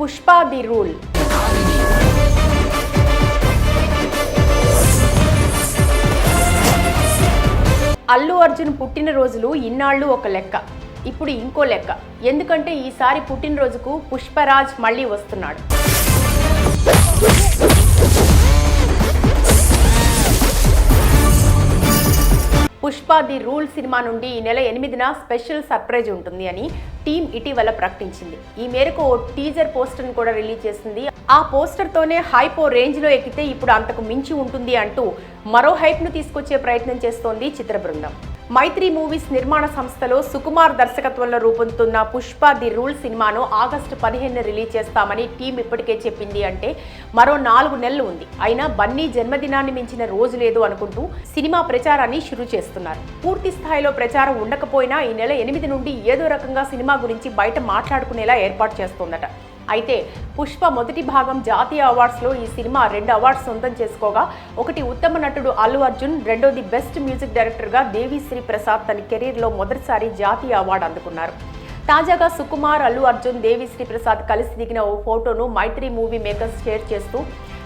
Pushpa the rule. Allu Arjun పుట్టినరోజులు ఇన్నాళ్ళు ఒక లెక్క. ఇప్పుడు ఇంకో లెక్క. ఎందుకంటే ఈసారి పుట్టినరోజుకు పుష్పరాజ్ మళ్ళీ వస్తున్నాడు. పుష్ప ది రూల్ సినిమా నుండి ఈ నెల ఎనిమిదిన స్పెషల్ సర్ప్రైజ్ ఉంటుంది అని టీం ఇటీవల ప్రకటించింది. ఈ మేరకు ఓ టీజర్ పోస్టర్ను కూడా రిలీజ్ చేసింది. ఆ పోస్టర్తోనే హైప్ ఓ రేంజ్లో ఎక్కితే ఇప్పుడు అంతకు మించి ఉంటుంది అంటూ మరో హైప్ను తీసుకొచ్చే ప్రయత్నం చేస్తోంది చిత్ర బృందం. మైత్రి మూవీస్ నిర్మాణ సంస్థలో సుకుమార్ దర్శకత్వంలో రూపొందుతున్న పుష్ప ది రూల్ సినిమాను ఆగస్టు పదిహేను రిలీజ్ చేస్తామని టీం ఇప్పటికే చెప్పింది అంటే మరో నాలుగు నెలలు ఉంది. అయినా బన్నీ జన్మదినాన్ని మించిన రోజు లేదు అనుకుంటూ సినిమా ప్రచారాన్ని షురూ చేస్తున్నారు. పూర్తి స్థాయిలో ప్రచారం ఉండకపోయినా ఈ నెల ఎనిమిది నుండి ఏదో రకంగా సినిమా గురించి బయట మాట్లాడుకునేలా ఏర్పాటు చేస్తోందట. అయితే పుష్ప మొదటి భాగం జాతీయ అవార్డ్స్లో ఈ సినిమా రెండు అవార్డ్స్ సొంతం చేసుకోగా ఒకటి ఉత్తమ నటుడు అల్లు అర్జున్ రెండోది బెస్ట్ మ్యూజిక్ డైరెక్టర్గా దేవిశ్రీ ప్రసాద్ తన కెరీర్లో మొదటిసారి జాతీయ అవార్డు అందుకున్నారు. తాజాగా సుకుమార్ అల్లు అర్జున్ దేవిశ్రీ ప్రసాద్ కలిసి దిగిన ఓ ఫోటోను మైత్రి మూవీ మేకర్స్ షేర్ చేస్తూ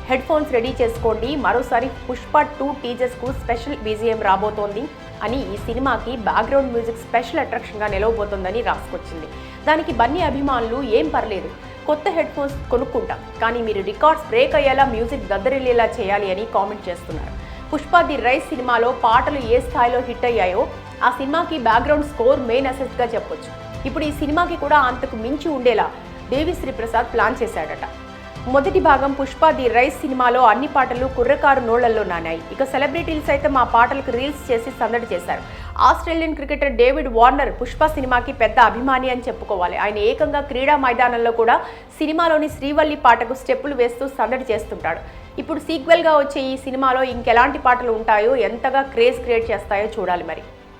హెడ్ ఫోన్స్ రెడీ చేసుకోండి. మరోసారి పుష్ప టూ టీజర్స్కు స్పెషల్ బీజిఎం రాబోతోంది అని ఈ సినిమాకి బ్యాక్గ్రౌండ్ మ్యూజిక్ స్పెషల్ అట్రాక్షన్గా నిలవబోతోందని రాసుకొచ్చింది. దానికి బన్నీ అభిమానులు ఏం పర్లేదు కొత్త హెడ్ ఫోన్స్ కొనుక్కుంటాం కానీ మీరు రికార్డ్స్ బ్రేక్ అయ్యేలా మ్యూజిక్ దద్దరిల్లేలా చేయాలి అని కామెంట్ చేస్తున్నారు. పుష్ప ది రైస్ సినిమాలో పాటలు ఏ స్థాయిలో హిట్ అయ్యాయో ఆ సినిమాకి బ్యాక్గ్రౌండ్ స్కోర్ మెయిన్ అసెట్గా చెప్పొచ్చు. ఇప్పుడు ఈ సినిమాకి కూడా అంతకు మించి ఉండేలా దేవిశ్రీ ప్రసాద్ ప్లాన్ చేశాడట. మొదటి భాగం పుష్ప ది రైస్ సినిమాలో అన్ని పాటలు కుర్రకారు నోళ్ళలో నానాయి. ఇక సెలబ్రిటీలు సైతం ఆ పాటలకు రీల్స్ చేసి సందడి చేశారు. Australian cricketer David Warner Pushpa సినిమాకి పెద్ద అభిమాని అని చెప్పుకోవాలి. ఆయన ఏకంగా క్రీడా మైదానంలో కూడా సినిమాలోని శ్రీవల్లి పాటకు స్టెప్పులు వేస్తూ సందడి చేస్తుంటాడు. ఇప్పుడు సీక్వెల్గా వచ్చే ఈ సినిమాలో ఇంకెలాంటి పాటలు ఉంటాయో ఎంతగా క్రేజ్ క్రియేట్ చేస్తాయో చూడాలి మరి.